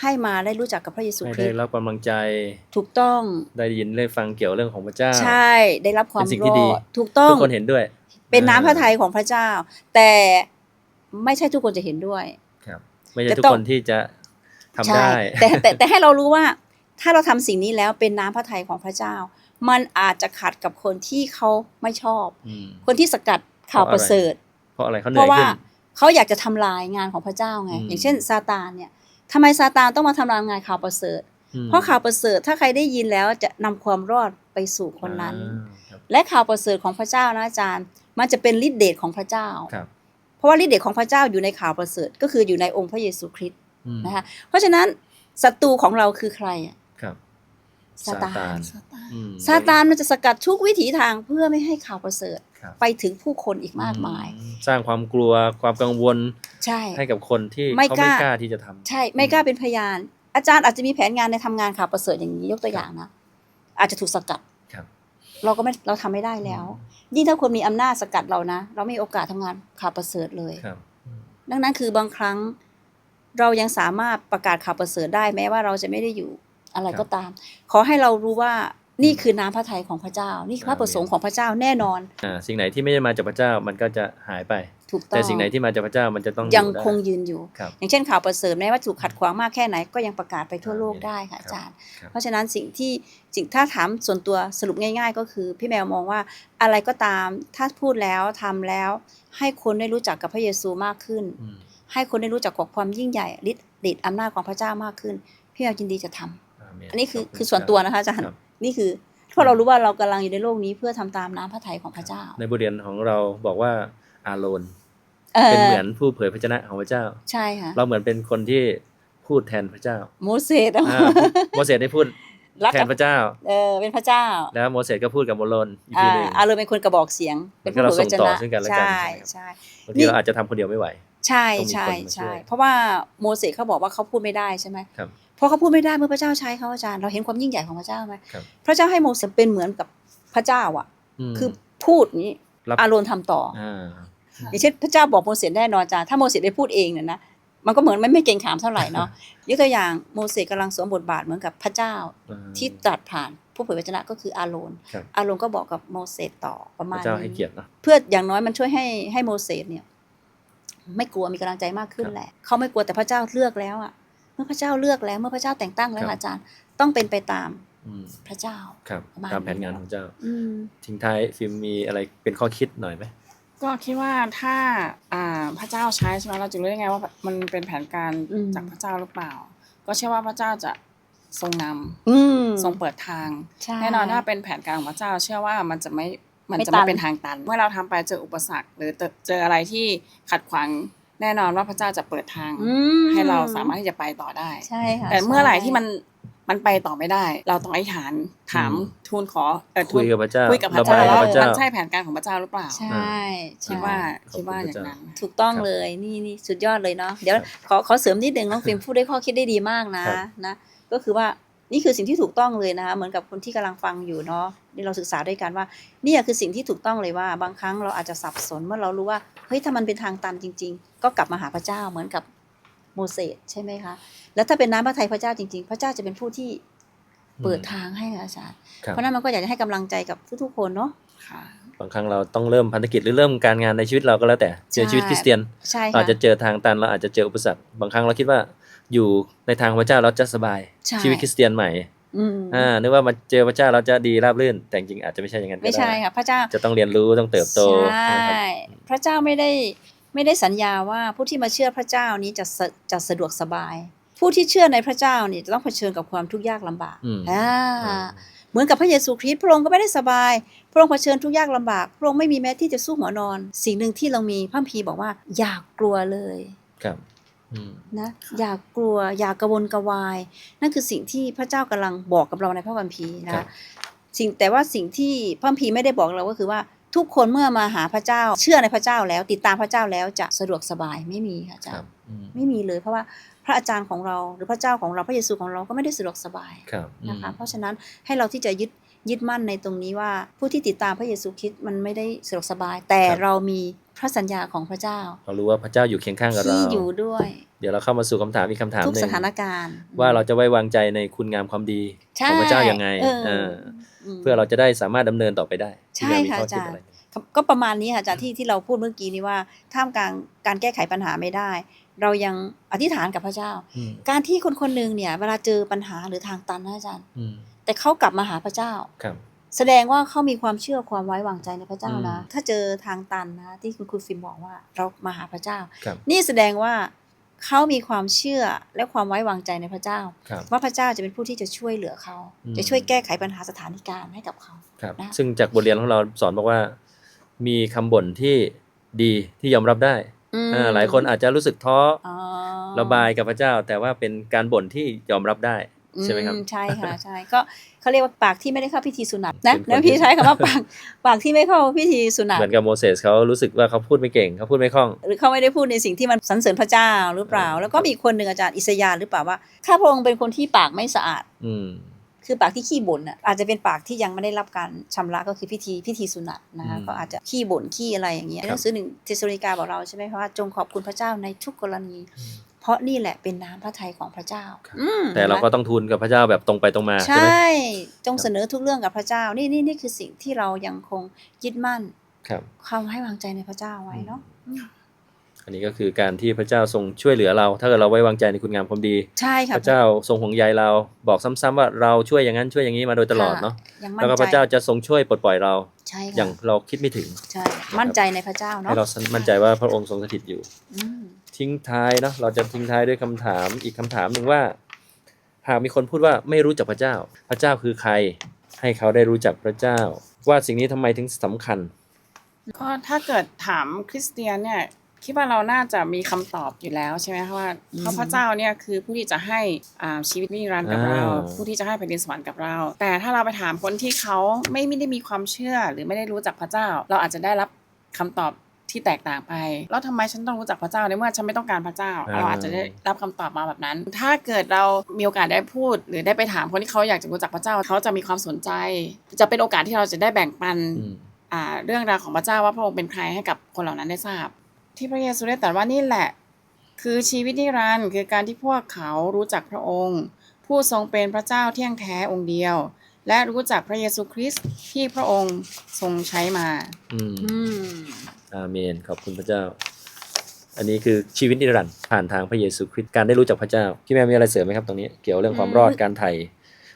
Speaker 3: ให้มาได้รู้จักกับพระเยซู
Speaker 1: ให้
Speaker 3: คริ
Speaker 1: ได้
Speaker 3: สต์
Speaker 1: รับกำลังใจ
Speaker 3: ถูกต้อง
Speaker 1: ได้ยินได้ฟังเกี่ยวเรื่องของพระเจ้า
Speaker 3: ใช่ได้รับความ
Speaker 1: เป็นสิ่ง
Speaker 3: ร
Speaker 1: ที่
Speaker 3: อ
Speaker 1: ดี
Speaker 3: ดถูกต้อง
Speaker 1: ทุกคนเห็นด้วย
Speaker 3: เป็นน้ำพระ
Speaker 1: อ่า
Speaker 3: ทัยของพระเจ้า แต่ไม่ใช่ทุกคนจะเห็นด้วย
Speaker 1: ครับ ไม่ใช่
Speaker 3: จะ
Speaker 1: ทุก
Speaker 3: ต้อง
Speaker 1: คนที่จะทำ
Speaker 3: ใช่
Speaker 1: ได้
Speaker 3: แต่แต่แต่ให้เรารู้ว่าถ้าเราทำสิ่งนี้แล้วเป็นน้ำพระทัยของพระเจ้า มันอาจจะขัดกับคนที่เขาไม่ชอบ
Speaker 1: อืม
Speaker 3: คนที่สกัดข่าว
Speaker 1: เพราะอะไร
Speaker 3: ประเสริฐ
Speaker 1: เพราะอะไรเขาเห
Speaker 3: เพ
Speaker 1: นื่อย
Speaker 3: ราะว่า
Speaker 1: ขึ้น
Speaker 3: เขาอยากจะทำลายงานของพระเจ้าไง
Speaker 1: อืม
Speaker 3: อย่างเช่นซาตานเนี่ยทำไมซาตานต้องมาทำลายงานข่าวประเสริฐ
Speaker 1: อืม
Speaker 3: เพราะข่าวประเสริฐถ้าใครได้ยินแล้วจะนำความรอดไปสู่คนนั้น
Speaker 1: อ่าครับ
Speaker 3: และข่าวประเสริฐของพระเจ้านะอาจารย์ มันจะเป็นฤทธิเดชของพระเจ้า
Speaker 1: ครับ
Speaker 3: เพราะว่าฤทธิเดชของพระเจ้าอยู่ในข่าวประเสริฐก็คืออยู่ในองค์พระเยซูคริสต์
Speaker 1: อืม
Speaker 3: นะคะเพราะฉะนั้นศัตรูของเราคือใครอะ
Speaker 1: ครับ
Speaker 3: ซาตา
Speaker 1: ซาตาน
Speaker 3: นซาตาน
Speaker 1: อืม
Speaker 3: ซาตานมันจะสกัดทุกวิถีทางเพื่อไม่ให้ข่าวประเสริฐ
Speaker 1: ครับ
Speaker 3: ไปถึงผู้คนอีกมากมาย
Speaker 1: อืสร้างความกลัวความกังวล
Speaker 3: ใช่
Speaker 1: ให้กับคนที่
Speaker 3: ไม่
Speaker 1: เขา
Speaker 3: ก
Speaker 1: ไม่
Speaker 3: ล้า
Speaker 1: กล้าที่จะทำ
Speaker 3: ใช่ไม่กล้าเป็นพยาน อาจารย์อาจจะมีแผนงานในทำงานข่าวประเสริฐอย่างนี้ยกตัวอย่างนะ อาจจะถูกสกัด
Speaker 1: ครับ
Speaker 3: เราก็ไม่เราทำไม่ได้แล้ว ยิ่งถ้าคนมีอำนาจสกัดเรานะ เราไม่มีโอกาสทำงานข่าวประเสริฐเลย
Speaker 1: ครับอืม
Speaker 3: ดังนั้นคือบางครั้งเรายังสามารถประกาศข่าวประเสริฐได้แม้ว่าเราจะไม่ได้อยู่ อะไรก็ตาม ขอให้เรารู้ว่านี่คือน้ำพระทัยของพระเจ้า นี่คือพระประสงค์ของพระเจ้าแน่นอน
Speaker 1: อ่าสิ่งไหนที่ไม่ได้มาจากพระเจ้ามันก็จะหายไป
Speaker 3: ถูกต้อ
Speaker 1: แต่
Speaker 3: ง
Speaker 1: สิ่งไหนที่มาจากพระเจ้ามันจะต้อง
Speaker 3: ยัง
Speaker 1: อได้
Speaker 3: คงยืนอยู่
Speaker 1: ครับ
Speaker 3: อย่างเช่นข่าวประเสริฐแม้ว่าถูกขัดขวางมากแค่ไหนก็ยังประกาศไปทั่วโลกได้ค่ะอาจารย์
Speaker 1: ครับ
Speaker 3: เพราะฉะนั้นสิ่งที่สิ่งถ้าถามส่วนตัวสรุปง่าย ๆ ก็คือ พี่แมวมองว่าอะไรก็ตามถ้าพูดแล้วทำแล้ว ให้คนได้รู้จักกับพระเยซูมากขึ้น
Speaker 1: อืม
Speaker 3: ให้คนได้รู้จักกับความยิ่งใหญ่ฤทธิ์เดชอำนาจของพระเจ้ามากขึ้น พี่แมวยินดีจะทำ
Speaker 1: อาเม
Speaker 3: อันนี้คือ
Speaker 1: ขบณ
Speaker 3: คือส่วนตัว
Speaker 1: รับ
Speaker 3: นะคะอาจารย์
Speaker 1: ครับ
Speaker 3: นี่คือเพราะเรารู้ว่าเรากำลังอยู่ในโลกนี้เพื่อทำตามน้ำพระทัยของพระเจ้า
Speaker 1: ในบทเรียนของเราบอกว่าอาโรน
Speaker 3: เอ
Speaker 1: เป็น
Speaker 3: อ
Speaker 1: เหมือนผู้เผยพระชนะของพระเจ้า
Speaker 3: ใช่ค่ะ
Speaker 1: เราเหมือนเป็นคนที่พูดแทนพระเจ้า
Speaker 3: โมเสสอะ
Speaker 1: อ่าโมเสสได้พูด
Speaker 3: รัก
Speaker 1: แท
Speaker 3: กับ
Speaker 1: นพระเจ้า
Speaker 3: เออ เป็นพระเจ้า
Speaker 1: แล้วโมเสสก็พูดกับโมโลนอีก
Speaker 3: อ่า
Speaker 1: ทีหนึ่ง
Speaker 3: อารมณ์เป็นคนกระบอกเสียง เป็นผู้
Speaker 1: มันก็เรา
Speaker 3: เผยพระช
Speaker 1: ส่งต่
Speaker 3: นะ
Speaker 1: อซึ่งกันและกัน
Speaker 3: ใช่
Speaker 1: ใช่ไหมครับ
Speaker 3: ใช่
Speaker 1: บางทีเราอาจจะทำคนเดียวไม่ไหว
Speaker 3: ใช่
Speaker 1: ต้องมี
Speaker 3: ใช่
Speaker 1: คนมาช่
Speaker 3: ใช่
Speaker 1: วย
Speaker 3: เพราะว่าโมเสสเขาบอกว่าเขาพูดไม่ได้ใช่ไหม
Speaker 1: ครับ
Speaker 3: เพราะเขาพูดไม่ได้เมื่อพระเจ้าใช้เขาอาจารย์ เราเห็นความยิ่งใหญ่ของพระเจ้าไหม
Speaker 1: ครับ
Speaker 3: พระเจ้าให้โมเสสเป็นเหมือนกับพระเจ้าอะ
Speaker 1: ม
Speaker 3: คือพูดอย่างนี้
Speaker 1: รับ
Speaker 3: อาโรนทำต่อ
Speaker 1: อ่า
Speaker 3: อย่างเช่นพระเจ้าบอกโมเสสแน่นอนอาจารย์ถ้าโมเสสไปพูดเองเนี่ยนะมันก็เหมือนไม่ไม่เก่งขามเท่าไหร่เนาะยกตัวอย่างโมเสสกำลังสวมบทบาทเหมือนกับพระเจ้า
Speaker 1: อ่า
Speaker 3: ที่ตรัสผ่านผู้เผยพระชนะก็คืออาโรน
Speaker 1: ครับ
Speaker 3: อาโรนก็บอกกับโมเสสต่อประ
Speaker 1: พ
Speaker 3: มาณ
Speaker 1: ระเจ้าให้
Speaker 3: นี้
Speaker 1: เกียรติเนอะ
Speaker 3: เพื่ออย่างน้อยมันช่วยให้ให้โมเสสเนี่ย ไม่กลัวมีกำลังใจมากขึ้น
Speaker 1: ครับ
Speaker 3: แหละเขาไม่กลัวแต่พระเจ้าเลือกแล้วอะเมื่อพระเจ้าเลือกแล้วเมื่อพระเจ้าแต่งตั้งแล้ว
Speaker 1: ครับ
Speaker 3: อาจารย์ต้องเป็นไปตาม
Speaker 1: อืม
Speaker 3: พระเจ้า
Speaker 1: ครับ
Speaker 3: ประมาณ
Speaker 1: ตามแผน
Speaker 3: นี้
Speaker 1: งานของเจ้า
Speaker 3: อืม
Speaker 1: ทิ้งท้ายฟิล์มมีอะไรเป็นข้อคิดหน่อยไหม
Speaker 2: ก็คิดว่าถ้าอ่าพระเจ้าใช้ใช่ไหมเราจะรู้ได้ไงว่ามันเป็นแผนการ
Speaker 3: อืม
Speaker 2: จากพระเจ้าหรือเปล่า ก็เชื่อว่าพระเจ้าจะทรงนำ
Speaker 3: อืม
Speaker 2: ทรงเปิดทาง
Speaker 3: ใช่
Speaker 2: แน่นอนถ้าเป็นแผนการของพระเจ้า เชื่อว่ามันจะไม่มัน
Speaker 3: ไม่
Speaker 2: จะ
Speaker 3: ตั
Speaker 2: ไม่
Speaker 3: น
Speaker 2: เป็นทางตัน เมื่อเราทำไปเจออุปสรรค หรือเจอเจออะไรที่ขัดขวาง แน่นอนว่าพระเจ้าจะเปิดทาง
Speaker 3: อืม
Speaker 2: ให้เราสามารถที่จะไปต่อได้
Speaker 3: ใช่ค่ะ
Speaker 2: แต่เมื่อไหร่
Speaker 3: ใช่
Speaker 2: ที่มันมันไปต่อไม่ได้ เราต้องอธิษฐานถาม
Speaker 1: อืม
Speaker 2: ทูลขอเอ่อทู
Speaker 1: คุ
Speaker 2: ล
Speaker 1: ยกับพระเจ้า
Speaker 2: คุยกับพระ
Speaker 1: ระ
Speaker 2: เจ้า
Speaker 1: บายกับ
Speaker 2: ว่า
Speaker 1: พระเจ้า
Speaker 2: มันใช่แผนการของพระเจ้าหรือเปล่า
Speaker 3: ใช่
Speaker 2: คิดว่า
Speaker 1: ขอบคุณ
Speaker 2: คิดว่า
Speaker 1: พ
Speaker 2: อ
Speaker 1: ระ
Speaker 2: ย่าง
Speaker 1: เจ้า
Speaker 2: นั้น
Speaker 3: ถูกต้องเลยนี่นี่สุดยอดเลยเนาะเดี๋ยวขอขอเสริมนิดนึงน้องฟิล์มพูดได้ข้อคิดได้ดีมากนะครับนะก็คือว่านี่คือสิ่งที่ถูกต้องเลยนะคะเหมือนกับคนที่กำลังฟังอยู่เนาะนี่เราศึกษาด้วยกันว่าเนี่ยคือสิ่งที่ถูกต้องเลยว่า บางครั้งเราอาจจะสับสนเมื่อเรารู้ว่าเฮ้ยถ้ามันเป็นทางตันจริง ๆ ก็กลับมาหาพระเจ้าเหมือนกับโมเสสใช่ไหมคะ แล้วถ้าเป็นน้ำพระทัยพระเจ้าจริง ๆ พระเจ้าจะเป็นผู้ที่เปิดทางให้ค่ะอาจารย์
Speaker 1: ครับ
Speaker 3: เพราะฉะนั้นมันก็อยากจะให้กำลังใจกับทุกๆคนเนาะ
Speaker 2: ค่ะ
Speaker 1: บางครั้งเราต้องเริ่มพันธกิจหรือเริ่มการงานในชีวิตเราก็แล้วแต่เจอ
Speaker 3: ใช่
Speaker 1: ชีวิตคริสเตียน
Speaker 3: ใช่
Speaker 1: เราอา
Speaker 3: ค่ะ
Speaker 1: จจะเจอทางตันเราอาจจะเจออุปสรรคบางครั้งเราคิดว่าอยู่ในทางพระเจ้าเราจะสบาย
Speaker 3: ใช่
Speaker 1: ชีวิตคริสเตียนใหม่
Speaker 3: อืม
Speaker 1: อ่านึกว่ามาเจอพระเจ้าเราจะดีราบรื่น แต่จริงๆอาจจะไม่ใช่อย่างนั้นก็
Speaker 3: ไม่
Speaker 1: ได้
Speaker 3: ใช่ค่ะพระเจ้า
Speaker 1: จะต้องเรียนรู้ต้องเติบโต
Speaker 3: ใช่
Speaker 1: นะครับ
Speaker 3: พระเจ้าไม่ได้ ไม่ได้สัญญาว่าผู้ที่มาเชื่อพระเจ้านี้จะสะจะสะดวกสบาย ผู้ที่เชื่อในพระเจ้านี่จะต้องเผชิญกับความทุกข์ยากลำบาก
Speaker 1: อืม
Speaker 3: อ่า
Speaker 1: อืม
Speaker 3: เหมือนกับพระเยซูคริสต์พระองค์ก็ไม่ได้สบาย พระองค์เผชิญทุกข์ยากลำบาก พระองค์ไม่มีแม้ที่จะสู้หัวนอน สิ่งหนึ่งที่เรามีพระคัมภีร์บอกว่า อย่ากกลัวเลย
Speaker 1: ครับอืม
Speaker 3: นะอย่ากลัวอย่ากระวนกระวาย นั่นคือสิ่งที่พระเจ้ากำลังบอกกับเราในพระคัมภีร์
Speaker 1: ครั
Speaker 3: นะ
Speaker 1: บ
Speaker 3: สิ่งแต่ว่าสิ่งที่พระคัมภีร์ไม่ได้บอกเราก็คือว่า ทุกคนเมื่อมาหาพระเจ้า เชื่อในพระเจ้าแล้ว ติดตามพระเจ้าแล้วจะสะดวกสบายไม่มีค่ะอาจา
Speaker 1: ครั
Speaker 3: ร
Speaker 1: บ
Speaker 3: ย์
Speaker 1: อืม
Speaker 3: ไม่มีเลยเพราะว่าพระอาจารย์ของเราหรือพระเจ้าของเราพระเยซูของเราก็ไม่ได้สะดวกสบาย
Speaker 1: ครับอืม
Speaker 3: นะคะเพราะฉะนั้นให้เราที่จะยึด ยึดมั่นในตรงนี้ว่าผู้ที่ติดตามพระเยซูคริสต์มันไม่ได้สะดวกสบาย แต่เรามีพระสัญญาของพระเจ้า
Speaker 1: เรารู้ว่าพระเจ้าอยู่เคียงข้างกับเรา
Speaker 3: ที่อยู่ด้วย
Speaker 1: เดี๋ยวเราเข้ามาสู่คำถามอีกคำถาม
Speaker 3: ทุก
Speaker 1: หนึ่
Speaker 3: ส
Speaker 1: ง
Speaker 3: ถานการณ์
Speaker 1: ว่าเราจะไว้วางใจในคุณงามความดี
Speaker 3: ใช่
Speaker 1: ของพระเจ้ายังไง
Speaker 3: เออ
Speaker 1: เออ
Speaker 3: ม
Speaker 1: เพื่อเราจะได้สามารถดำเนินต่อไปได้
Speaker 3: ใช่
Speaker 1: ที่เรามี
Speaker 3: ค่ะ
Speaker 1: ข้อ
Speaker 3: อา
Speaker 1: คิด
Speaker 3: จาร
Speaker 1: อะไร
Speaker 3: ย์ครับก็ประมาณนี้ค่ะอาจารย์ที่ที่เราพูดเมื่อกี้นี้ว่าท่ามกลางการแก้ไขปัญหาไม่ได้ เรายังอธิษฐานกับพระเจ้า
Speaker 1: อืม
Speaker 3: การที่คนคนหนึ่งเนี่ย เวลาเจอปัญหาหรือทางตันนะอาจารย์
Speaker 1: อืม
Speaker 3: แต่เขากลับมาหาพระเจ้า
Speaker 1: ครับ
Speaker 3: แสดงว่าเขามีความเชื่อความไว้วางใจในพระเจ้านะ
Speaker 1: อืม
Speaker 3: ถ้าเจอทางตันนะที่คุณครูฟิล์มบอกว่าเรามาหาพระเจ้า
Speaker 1: ครับ
Speaker 3: นี่แสดงว่าเขามีความเชื่อและความไว้วางใจในพระเจ้า
Speaker 1: ครับ
Speaker 3: ว่าพระเจ้าจะเป็นผู้ที่จะช่วยเหลือเขา
Speaker 1: อืม
Speaker 3: จะช่วยแก้ไขปัญหาสถานการณ์ให้กับเขา
Speaker 1: ครับ
Speaker 3: นะ
Speaker 1: ซึ่งจากบทเรียนของเราสอนบอกว่า มีคำบ่นที่ดีที่ยอมรับได้
Speaker 3: อืม
Speaker 1: อ่าหลายคนอาจจะรู้สึกท้อ
Speaker 3: อ๋อ
Speaker 1: ระบายกับพระเจ้า แต่ว่าเป็นการบ่นที่ยอมรับได้ ใช่ไหมครับ
Speaker 3: อืใช่ค่ะใช่ก็เขาเรียกว่าปากที่ไม่ได้เข้าพิธีสุนัตนะ
Speaker 1: เป็นคน
Speaker 3: แล้วพี่
Speaker 1: ที่
Speaker 3: ใช้คำว่าปากปากที่ไม่เข้าพิธีสุนัต
Speaker 1: เหมือนกับโมเสสเขารู้สึกว่าเขาพูดไม่เก่งเขาพูดไม่คล่อง
Speaker 3: หรือเขาไม่ได้พูดในสิ่งที่มันสรรเสริญพระเจ้าหรือเปล่า
Speaker 1: เออ
Speaker 3: แล้วก็มีคนหนึ่งอาจารย์อิสยาห์หรือเปล่าว่าข้าพระองค์เป็นคนที่ปากไม่สะอาด
Speaker 1: อืม
Speaker 3: คือปากที่ขี้บ่นอะอาจจะเป็นปากที่ยังไม่ได้รับการชำระก็คือพิธีพิธีสุนัตนะคะ
Speaker 1: อืม
Speaker 3: ก็อาจจะขี้บ่นขี้อะไรอย่างเงี้ย
Speaker 1: ครับ
Speaker 3: หนังสือหนึ่งเทสโลนิกาบอกเราใช่ไหมว่าจงขอบคุณพระเจ้าในทุกกรณี เพราะนี่แหละเป็นน้ำพระทัยของพระเจ้า
Speaker 1: ครับ
Speaker 3: อืม
Speaker 1: แต่เราก็ต้องทูลกับพระเจ้าแบบตรงไปตรงมา
Speaker 3: ใช
Speaker 1: ใช่ไหม่
Speaker 3: จงเสนอทุกเรื่องกับพระเจ้า นี่นี่นี่คือสิ่งที่เรายังคงยึดมั่น
Speaker 1: ครับ
Speaker 3: ความให้วางใจในพระเจ้าไว้เนาะอืม
Speaker 1: อันนี้ก็คือการที่พระเจ้าทรงช่วยเหลือเรา ถ้าเกิดเราไว้วางใจในคุณงามความดี
Speaker 3: ใช่ค่ะ
Speaker 1: พระเจ้าทรงห่วงใยเราบอกซ้ำๆว่าเราช่วยอย่างนั้นช่วยอย่างนี้มาโดยตลอดเนาะ
Speaker 3: ค่ยังมั่น
Speaker 1: แล้วก็
Speaker 3: ใจ
Speaker 1: พระเจ้าจะทรงช่วยปลดปล่อยเรา
Speaker 3: ใช่
Speaker 1: อย่าง
Speaker 3: ค่ะ
Speaker 1: เราคิดไม่ถึง
Speaker 3: ใช่มั่นใจในพระเจ้าเนาะ
Speaker 1: ให้เรามั่นใจว่าพระองค์ทรงสถิตอยู่
Speaker 3: อืม
Speaker 1: ทิ้งท้ายเนาะเราจะทิ้งท้ายด้วยคำถามอีกคำถามหนึ่งว่า หากมีคนพูดว่าไม่รู้จักพระเจ้า พระเจ้าคือใคร ให้เขาได้รู้จักพระเจ้า ว่าสิ่งนี้ทำไมถึงสำคัญ
Speaker 2: ก็ถ้าเกิดถามคริสเตียนเนี่ยคิดว่าเราน่าจะมีคำตอบอยู่แล้วใช่ไหมคะว่าเพราะพระเจ้าเนี่ยคือผู้ที่จะให้อ่าชีวิตนิรันดร์กับเรา
Speaker 1: อ่า
Speaker 2: ผู้ที่จะให้แผ่นดินสวรรค์กับเรา แต่ถ้าเราไปถามคนที่เขาไม่ไม่ได้มีความเชื่อหรือไม่ได้รู้จักพระเจ้า เราอาจจะได้รับคำตอบ ที่แตกต่างไป แล้วทำไมฉันต้องรู้จักพระเจ้าในเมื่อฉันไม่ต้องการพระเจ้า
Speaker 1: อ่า
Speaker 2: เราอาจจะได้รับคำตอบมาแบบนั้น ถ้าเกิดเรามีโอกาสได้พูด หรือได้ไปถามคนที่เขาอยากจะรู้จักพระเจ้าเขาจะมีความสนใจ จะเป็นโอกาสที่เราจะได้แบ่งปัน
Speaker 1: อืม
Speaker 2: อ่าเรื่องราวของพระเจ้าว่าพระองค์เป็นใครให้กับคนเหล่านั้นได้ทราบ ที่พระเยซูได้ตรัสว่านี่แหละ คือชีวิตนิรันดร์คือการที่พวกเขารู้จักพระองค์ ผู้ทรงเป็นพระเจ้าเที่ยงแท้องค์เดียว และรู้จักพระเยซูคริสต์ที่พระองค์ทรงใช้มา
Speaker 1: อืม
Speaker 3: อืม
Speaker 1: อาเมน ขอบคุณพระเจ้า อันนี้คือชีวิตนิรันดร์ผ่านทางพระเยซูคริสต์การได้รู้จักพระเจ้า พี่แม่มีอะไรเสริมไหมครับตรงนี้ เกี่ยวเรื่องความรอด
Speaker 3: อืม
Speaker 1: การไถ่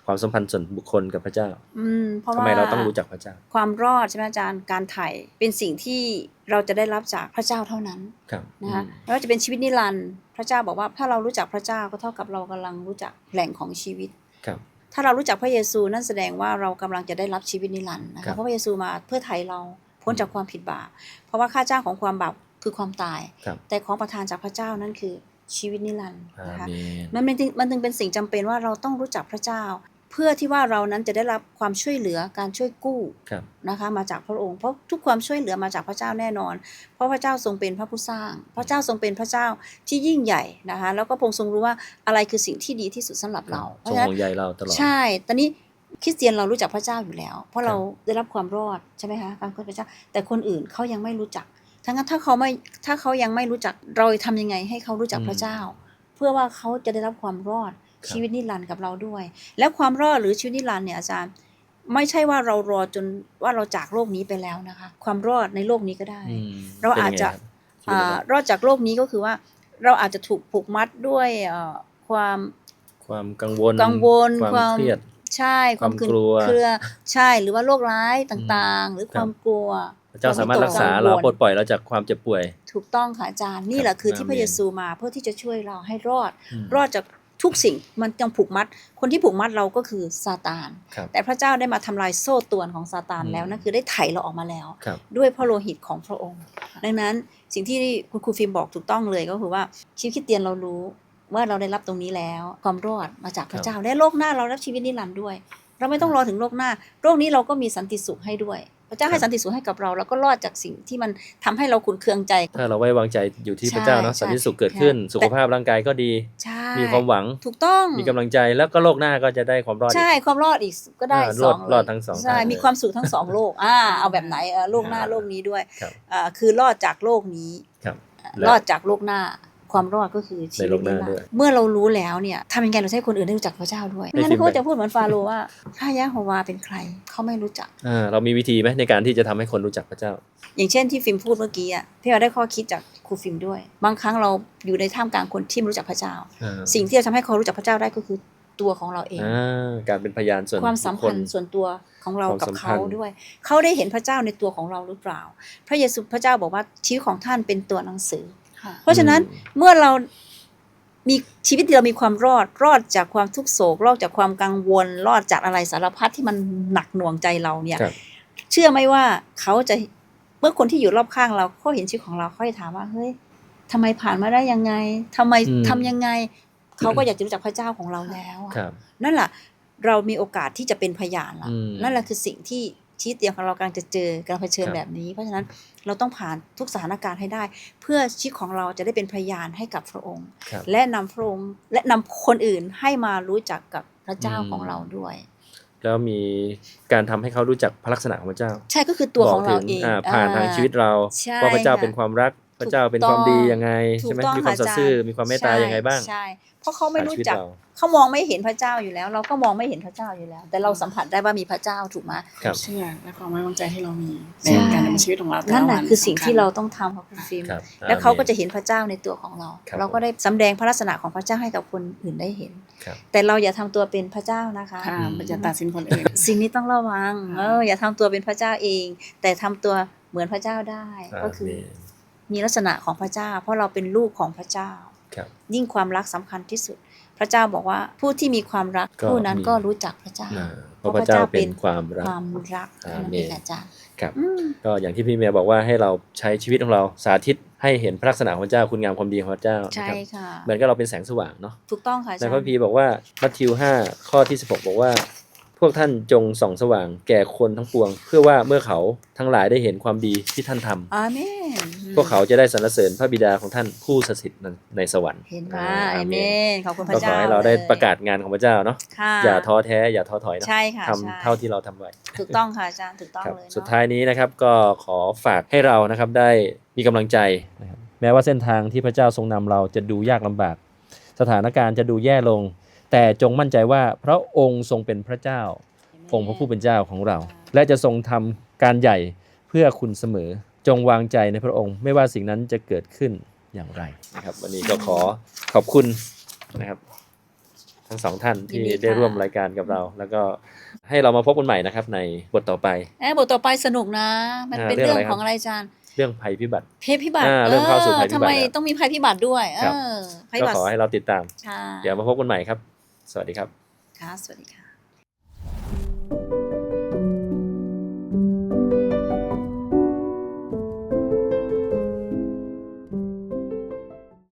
Speaker 1: ความสัมพันธ์ส่วนบุคคลกับพระเจ้า
Speaker 3: อืมเพราะ
Speaker 1: ทำ
Speaker 3: ว่า
Speaker 1: ไมเราต้องรู้จักพระเจ้า
Speaker 3: ความรอดใช่ไหมอาจารย์การไถ่เป็นสิ่งที่เราจะได้รับจากพระเจ้าเท่านั้น
Speaker 1: ครับ
Speaker 3: นะคะ
Speaker 1: อืม
Speaker 3: ไม่ว่าจะเป็นชีวิตนิรันดร์พระเจ้าบอกว่าถ้าเรารู้จักพระเจ้าก็เท่ากับเรากำลังรู้จักแหล่งของชีวิต
Speaker 1: ครับ
Speaker 3: ถ้าเรารู้จักพระเยซูนั่นแสดงว่าเรากำลังจะได้รับชีวิตนิรันดร์นะ
Speaker 1: ครั
Speaker 3: คะ
Speaker 1: บ
Speaker 3: เพราะพระเยซูมาเพื่อไถ่เรา พ้นจากความผิดบาปเพราะว่าค่าจ้างของความบาปคือความตาย
Speaker 1: ครับ
Speaker 3: แต่ของประทานจากพระเจ้านั่นคือชีวิตนิรันดร์
Speaker 1: อา
Speaker 3: นะคะ
Speaker 1: เมน
Speaker 3: มันเป็นมันจึงเป็นสิ่งจำเป็นว่าเราต้องรู้จักพระเจ้า เพื่อที่ว่าเรานั้นจะได้รับความช่วยเหลือการช่วยกู้
Speaker 1: ครับ
Speaker 3: นะคะมาจากพระองค์เพราะทุกความช่วยเหลือมาจากพระเจ้าแน่นอน เพราะพระเจ้าทรงเป็นพระผู้สร้าง พระเจ้าทรงเป็นพระเจ้าที่ยิ่งใหญ่นะคะแล้วก็พระองค์ทรงรู้ว่าอะไรคือสิ่งที่ดีที่สุดสำหรับเราเพ
Speaker 1: ทร
Speaker 3: ราะ
Speaker 1: ง
Speaker 3: ฉะนั้น
Speaker 1: ห่วงใยเราตลอด
Speaker 3: ใช่ ตอนนี้ คริสเตียนเรารู้จักพระเจ้าอยู่แล้ว เพราะ
Speaker 1: ครับ
Speaker 3: เราได้รับความรอดใช่ไหมคะการค้นพระเจ้า แต่คนอื่นเขายังไม่รู้จักทั้งนั้นถ้าเขาไม่ถ้าเขายังไม่รู้จักเราทำยังไงให้เขารู้จักพระเจ้า เพื่อว่าเขาจะได้รับความรอด
Speaker 1: ครับ
Speaker 3: ชีวิตนิรันดร์กับเราด้วย และความรอดหรือชีวิตนิรันดร์เนี่ยอาจารย์ไม่ใช่ว่าเรารอจนว่าเราจากโลกนี้ไปแล้วนะคะ ความรอดในโลกนี้ก็ได้
Speaker 1: อืม
Speaker 3: เราอาจจะ
Speaker 1: เป็นยังไงครับชีวิต
Speaker 3: อ่ารอดจากโลกนี้ก็คือว่า เราอาจจะถูกผูกมัดด้วยเอ่อความ
Speaker 1: ความกังวล
Speaker 3: กังวล
Speaker 1: ความเครียด
Speaker 3: ใช่ความ
Speaker 1: ความกลัว
Speaker 3: เครือใช่หรือว่าโรคร้ายต่างๆ หรือ
Speaker 1: ค
Speaker 3: ครับวามกลัว
Speaker 1: พระเจ้าสามารถรักษาเราปลดปล่อยเราจากความเจ็บป่วย
Speaker 3: ถูกต้องค่ะอาจารย์นี่แหละคือที่
Speaker 1: อา
Speaker 3: พ
Speaker 1: เมน
Speaker 3: ระเยซูมาเพื่อที่จะช่วยเราให้รอด
Speaker 1: อืม
Speaker 3: รอดจากทุกสิ่งมันยังผูกมัด คนที่ผูกมัดเราก็คือซาตาน
Speaker 1: ครับ
Speaker 3: แต่พระเจ้าได้มาทำลายโซ่ตรวนของซาตาน
Speaker 1: อืม
Speaker 3: แล้วนั่นคือได้ไถ่เราออกมาแล้ว
Speaker 1: ครับ
Speaker 3: ด้วยพระโลหิตของพระองค์ ดังนั้นสิ่งที่คุณครูฟิล์มบอกถูกต้องเลยก็คือว่าชีวิตคริสเตียนเรารู้ ว่าเราได้รับตรงนี้แล้ว ความรอดมาจากพระเจ้าและโลกหน้าเรารับชีวิตนิรันดร์ด้วย เราไม่ต้องรอถึงโลกหน้า โลกนี้เราก็มีสันติสุขให้ด้วย พระเจ้าให้สันติสุขให้กับเรา แล้วก็รอดจากสิ่งที่มันทำให้เราขุนเคืองใจ
Speaker 1: ถ้าเราไว้วางใจอยู่ที่
Speaker 3: ใช่
Speaker 1: พระเจ้าเนาะ
Speaker 3: ใช่
Speaker 1: สันติสุขเกิดขึ้น
Speaker 3: ค่ะ
Speaker 1: สุขภาพร่างกายก็ดี
Speaker 3: ใช่
Speaker 1: มีความหวัง
Speaker 3: ถูกต้อง
Speaker 1: มีกำลังใจแล้วก็โลกหน้าก็จะได้ความรอดอีก
Speaker 3: ใช่ความรอดอีกก็ได้
Speaker 1: อ่า
Speaker 3: สอง
Speaker 1: รอดรอดทั้งสอง
Speaker 3: ใช่
Speaker 1: ทางเลย
Speaker 3: มีความสุขทั้งสองโลกอ่าเอาแบบไหนเออโลกหน้า
Speaker 1: อ่า
Speaker 3: โลกนี้ด้วย
Speaker 1: ครับ
Speaker 3: อ่าคือรอดจากโลกนี้
Speaker 1: ครับ
Speaker 3: รอดจากโลกหน้า ความรอดก็คือชี
Speaker 1: ใน
Speaker 3: วิต
Speaker 1: โลกหน้า
Speaker 3: นิรันด
Speaker 1: ด้วย
Speaker 3: ร์เมื่อเรารู้แล้วเนี่ยทำยังไงเราจะให้คนอื่นได้รู้จักพระเจ้าด้วย
Speaker 1: ให้
Speaker 3: งั้น
Speaker 1: ฟิล์ม
Speaker 3: เขา
Speaker 1: ไป
Speaker 3: จะพูดเหมือนฟาโรห์ว่าถ้ายะโฮวาเป็นใครเขาไม่รู้จัก
Speaker 1: อ่าเรามีวิธีไหมในการที่จะทำให้คนรู้จักพระเจ้า
Speaker 3: อย่างเช่นที่ฟิล์มพูดเมื่อกี้อะพี่เราได้ข้อคิดจากครูฟิล์มด้วย บางครั้งเราอยู่ในท่ามกลางคนที่ไม่รู้จักพระเจ้า
Speaker 1: อ่า
Speaker 3: สิ่งที่จะทำให้เขารู้จักพระเจ้าได้ก็คือตัวของเราเอง
Speaker 1: อ่าการเป็นพยานส่วน
Speaker 3: ความสัมพันธ์
Speaker 1: บุคคล
Speaker 3: ส่วนตัวของเรากับ
Speaker 1: ความสัมพั
Speaker 3: เขา
Speaker 1: นธ์
Speaker 3: ด้วย เขาได้เห็นพระเจ้าในตัวของเราหรือเปล่า พระเยซูพระเจ้าบอกว่าชีวิตของท่านเป็นตัวหนังสือ
Speaker 2: ค่ะ
Speaker 3: เพราะฉะนั้น
Speaker 1: อืม
Speaker 3: เมื่อเรามีชีวิตที่เรามีความรอดรอดจากความทุกข์โศกรอดจากความกังวล รอดจากอะไรสารพัดที่มันหนักหน่วงใจเราเนี่ย
Speaker 1: ครับ
Speaker 3: เชื่อไหมว่าเขาจะเมื่อคนที่อยู่รอบข้างเราเขาเห็นชีวิตของเราเขาจะถามว่าเฮ้ยทำไมผ่านมาได้ยังไงทำไม
Speaker 1: อืม
Speaker 3: ทำยังไง เขาก็อยากจะรู้จักพระเจ้าของเราแล้วอะ
Speaker 1: ครับ
Speaker 3: นั่นแหละเรามีโอกาสที่จะเป็นพยานละ
Speaker 1: อืม
Speaker 3: นั่นแหละคือสิ่งที่ ชีวิตเตียงของเรากำลังจะเจอการเผชิญ
Speaker 1: ครับ
Speaker 3: แบบนี้ เพราะฉะนั้นเราต้องผ่านทุกสถานการณ์ให้ได้ เพื่อชีวิตของเราจะได้เป็นพยานให้กับพระองค์
Speaker 1: ครับ
Speaker 3: และนำพระองค์และนำคนอื่นให้มารู้จักกับพระเจ้า
Speaker 1: อืม
Speaker 3: ของเราด้วย
Speaker 1: แล้วมีการทำให้เขารู้จักพระลักษณะของพระเจ้า
Speaker 3: ใช่ก็คือตัวของเรา
Speaker 1: บกถึ
Speaker 3: เอง
Speaker 1: อ่าผ่านทางชีวิตเรา
Speaker 3: ใช่
Speaker 1: ว่าพระเจ้า
Speaker 3: ค่ะ
Speaker 1: เป็นความรัก พระเจ้าเป็นความดียังไง
Speaker 3: ถู
Speaker 1: ใช่
Speaker 3: ก
Speaker 1: ไหม
Speaker 3: ต้อง
Speaker 1: มีความสัตย์ซื่อ
Speaker 3: ค่ะอาจารย์
Speaker 1: มีความเมตตายังไงบ้าง
Speaker 3: ใช่เพราะเขาไม่
Speaker 1: ผ่าน
Speaker 3: รู้
Speaker 1: ชีวิต
Speaker 3: จัก
Speaker 1: เรา
Speaker 3: เขามองไม่เห็นพระเจ้าอยู่แล้ว เราก็มองไม่เห็นพระเจ้าอยู่แล้ว แต่เราสัมผัสได้ว่ามีพระเจ้าถูกไหม
Speaker 1: ครับ
Speaker 2: เชื่อและความไว้วางใจที่เรามี
Speaker 3: ใช่
Speaker 2: ในการดำเนินชีวิตของเราแต่
Speaker 3: นั่น
Speaker 2: ละ
Speaker 3: แห
Speaker 2: วั
Speaker 3: ละ
Speaker 2: น
Speaker 3: คือสิ่ง
Speaker 2: สำญ
Speaker 3: ที่เราต้องทำค่ะคุณฟิล์ม
Speaker 1: ครับ
Speaker 3: แล้วเขาก็
Speaker 1: อมน
Speaker 3: จะเห็นพระเจ้าในตัวของเรา
Speaker 1: ครับ
Speaker 3: เราก็ได้สำแดงพระลักษณะของพระเจ้าให้กับคนอื่นได้เห็น
Speaker 1: ครับ
Speaker 3: แต่เราอย่าทำตัวเป็นพระเจ้านะคะ
Speaker 2: ค่ะ
Speaker 1: อืม
Speaker 2: มันจะตัดสินคนอื่น
Speaker 3: สิ่งนี้ต้องระวังเอออย่าทำตัวเป็นพระเจ้าเอง แต่ทำตัวเหมือนพระเจ้าได้ก็คือ
Speaker 1: อาเมน
Speaker 3: มีลักษณะของพระเจ้า เพราะเราเป็นลูกของพระเจ้า
Speaker 1: ครับ
Speaker 3: ยิ่งความรักสำคัญที่สุด พระเจ้าบอกว่าผู้ที่มีความรัก
Speaker 1: ก็
Speaker 3: ผู้นั้น
Speaker 1: มี
Speaker 3: ก็รู้จักพระเจ้า
Speaker 1: อ่าเพราะพระเจ้าเป็นความรัก
Speaker 3: ความรัก
Speaker 1: อา
Speaker 3: นั่น
Speaker 1: เมน
Speaker 3: เองอาจารย์
Speaker 1: ครับ
Speaker 3: อืม
Speaker 1: ก็อย่างที่พี่เมียบอกว่าให้เราใช้ชีวิตของเราสาธิตให้เห็นพระลักษณะของพระเจ้าคุณงามความดีของพระเจ้า
Speaker 3: ใช่
Speaker 1: นะครับ
Speaker 3: ค่ะ
Speaker 1: เหมือนกับเราเป็นแสงสว่างเนาะ
Speaker 3: ถูกต้องค่ะอา
Speaker 1: ใน
Speaker 3: จาร
Speaker 1: พระ
Speaker 3: ย์
Speaker 1: พีร์บอกว่ามัทธิว 5 ข้อที่ 16 บอกว่าพ วกท่านจงส่องสว่างแก่คนทั้งปวง เพื่อว่าเมื่อเขาทั้งหลายได้เห็นความดีที่ท่านทำ
Speaker 3: อาเมน
Speaker 1: พวกเขาจะได้สรรเสริญพระบิดาของท่านผู้สถิตในสวรรค์
Speaker 3: เห็นไหม
Speaker 1: อ่า
Speaker 3: อา
Speaker 1: อา
Speaker 3: เม
Speaker 1: เมน
Speaker 3: นขอบคุณพ
Speaker 1: ก็
Speaker 3: ระ
Speaker 1: ข
Speaker 3: เจ้า
Speaker 1: อให้เราได้
Speaker 3: ลย
Speaker 1: ประกาศงานของพระเจ้าเนาะ
Speaker 3: ค่ะ
Speaker 1: อย่าท้อแท้อย่าท้อถอยเนาะ
Speaker 3: ใช่ค่ะ
Speaker 1: ทำ
Speaker 3: ใช่
Speaker 1: เท่าที่เราทำไว้
Speaker 3: ถูกต้องค่ะอาจารย์ถูกต้อง
Speaker 1: ครับ
Speaker 3: เลยเนอะ
Speaker 1: สุดท้ายนี้นะครับก็ขอฝากให้เรานะครับได้มีกำลังใจนะครับแม้ว่าเส้นทางที่พระเจ้าทรงนำเราจะดูยากลำบาก สถานการณ์จะดูแย่ลง แต่จงมั่นใจว่าพระองค์ทรงเป็นพระเจ้า องค์พระผู้เป็นเจ้าของเรา และจะทรงทำการใหญ่เพื่อคุณเสมอ จงวางใจในพระองค์ ไม่ว่าสิ่งนั้นจะเกิดขึ้นอย่างไรนะครับวันนี้ก็ขอขอบคุณนะครับ ทั้งสองท่านที่
Speaker 3: ยินดีค่ะ
Speaker 1: ได้ร่วมรายการกับเรา แล้วก็ให้เรามาพบกันใหม่นะครับ ในบทต่อไป
Speaker 3: เอ้ยบทต่อไปสนุกนะ มัน
Speaker 1: อ่า
Speaker 3: เป็น
Speaker 1: เรื่อง
Speaker 3: เรื่อง
Speaker 1: อะไรครับ
Speaker 3: ของอะไรอาจารย์
Speaker 1: เรื่องภัยพิบัติ
Speaker 3: เพศพิบัติ
Speaker 1: อ่าเริ่มเข้าสู่ภัยพิบัติ
Speaker 3: ทำไม
Speaker 1: แล้ว
Speaker 3: ต้องมีภัยพิบัติด้วย เอ
Speaker 1: ครับ
Speaker 3: อภัย
Speaker 1: ก็
Speaker 3: พิบัติ
Speaker 1: ขอให้เราติดตาม
Speaker 3: ใช่
Speaker 1: เดี๋ยวมาพบกันใหม่ครับ สวัสดีครับ
Speaker 3: ค่ะ สวัสดีค่ะ